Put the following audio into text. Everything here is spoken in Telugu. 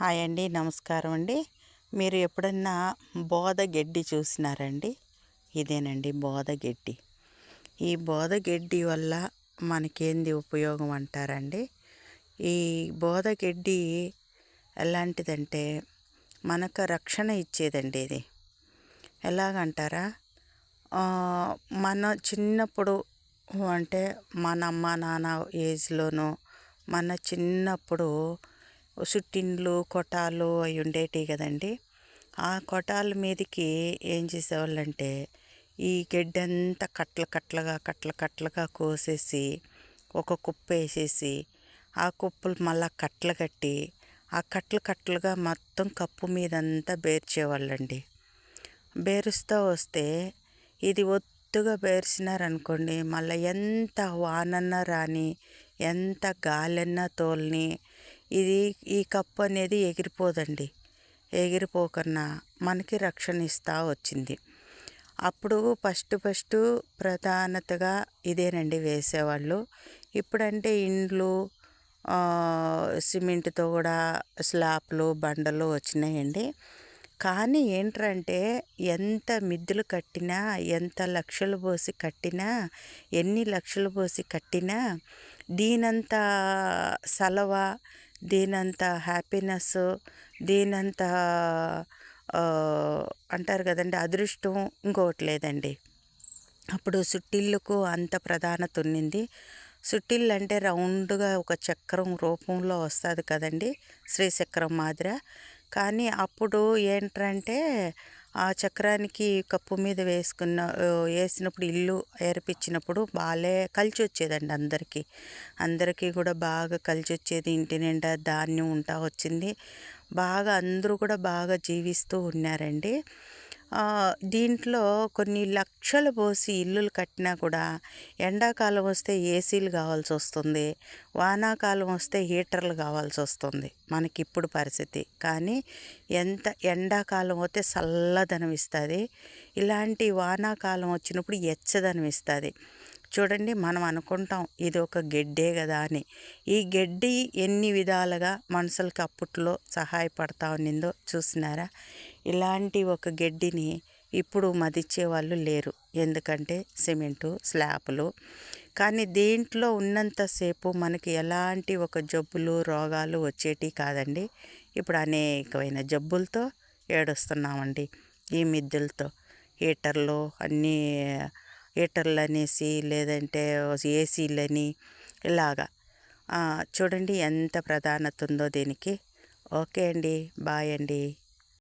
హాయ్ అండి నమస్కారం అండి. మీరు ఎప్పుడన్నా బోద గడ్డి చూసినారండి? ఇదేనండి బోద గడ్డి. ఈ బోద గడ్డి వల్ల మనకేంది ఉపయోగం అంటారండి? ఈ బోద గడ్డి ఎలాంటిదంటే మనకు రక్షణ ఇచ్చేదండి ఇది. ఎలాగంటారా? మన చిన్నప్పుడు అంటే మన అమ్మ నాన్న ఏజ్లోనూ మన చిన్నప్పుడు సుట్టిండ్లు కొటాలు అవి ఉండేటివి కదండి. ఆ కొటాల మీదకి ఏం చేసేవాళ్ళంటే ఈ గడ్డి అంతా కట్టలు కట్టలుగా కట్టలు కట్టలుగా కోసేసి ఒక కుప్ప వేసేసి ఆ కుప్పలు మళ్ళా కట్టలు కట్టి ఆ కట్టలు కట్టలుగా మొత్తం కప్పు మీదంతా బేర్చేవాళ్ళండి. బేరుస్తూ వస్తే ఇది ఒత్తుగా బేర్చినారనుకోండి మళ్ళీ ఎంత వానన్నా రాని ఎంత గాలన్నా తోలని ఇది ఈ కప్పు అనేది ఎగిరిపోదండి. ఎగిరిపోకన్నా మనకి రక్షణ ఇస్తూ వచ్చింది. అప్పుడు ఫస్ట్ ఫస్ట్ ప్రధానతగా ఇదేనండి వేసేవాళ్ళు. ఇప్పుడంటే ఇండ్లు సిమెంట్తో కూడా స్లాప్లు బండలు వచ్చినాయండి. కానీ ఏంటంటే ఎంత మిద్దులు కట్టినా ఎంత లక్షలు పోసి కట్టినా ఎన్ని లక్షలు పోసి కట్టినా దీనంత సలవ దీనంత హ్యాపీనెస్ దీనంత అంటారు కదండి అదృష్టం ఇంకొకటి లేదండి. అప్పుడు సుట్టిళ్ళకు అంత ప్రధానత ఉన్నింది. సుట్టిళ్ళు అంటే రౌండ్గా ఒక చక్రం రూపంలో వస్తుంది కదండి శ్రీచక్రం మాదిర. కానీ అప్పుడు ఏంటంటే ఆ చక్రానికి కప్పు మీద వేసుకున్న వేసినప్పుడు ఇల్లు ఏర్పించినప్పుడు బాలే కలిసి వచ్చేదండి అందరికీ. అందరికీ కూడా బాగా కలిసి వచ్చేది ఇంటి నిండా ధాన్యం ఉంటా వచ్చింది. బాగా అందరూ కూడా బాగా జీవిస్తూ ఉన్నారండి. దీంట్లో కొన్ని లక్షలు పోసి ఇల్లులు కట్టినా కూడా ఎండాకాలం వస్తే ఏసీలు కావాల్సి వస్తుంది వానాకాలం వస్తే హీటర్లు కావాల్సి వస్తుంది మనకి ఇప్పుడు పరిస్థితి. కానీ ఎంత ఎండాకాలం వస్తే చల్లదనం ఇస్తుంది ఇలాంటి వానాకాలం వచ్చినప్పుడు ఎచ్చదనం ఇస్తుంది. చూడండి మనం అనుకుంటాం ఇది ఒక గడ్డే కదా అని. ఈ గడ్డి ఎన్ని విధాలుగా మనుషులకి అప్పట్లో సహాయపడతా ఉన్నిందో చూసినారా? ఇలాంటి ఒక గడ్డిని ఇప్పుడు మదిచ్చే వాళ్ళు లేరు. ఎందుకంటే సిమెంటు స్లాపులు కానీ దీంట్లో ఉన్నంతసేపు మనకి ఎలాంటి ఒక జబ్బులు రోగాలు వచ్చేటి కాదండి. ఇప్పుడు అనేకమైన జబ్బులతో ఏడుస్తున్నామండి. ఈ మిద్దెలతో హీటర్లు అన్నీ హీటర్లు అనేసి లేదంటే ఏసీలని ఇలాగా. చూడండి ఎంత ప్రధానత ఉందో దీనికి. ఓకే అండి. బాయ్ అండి.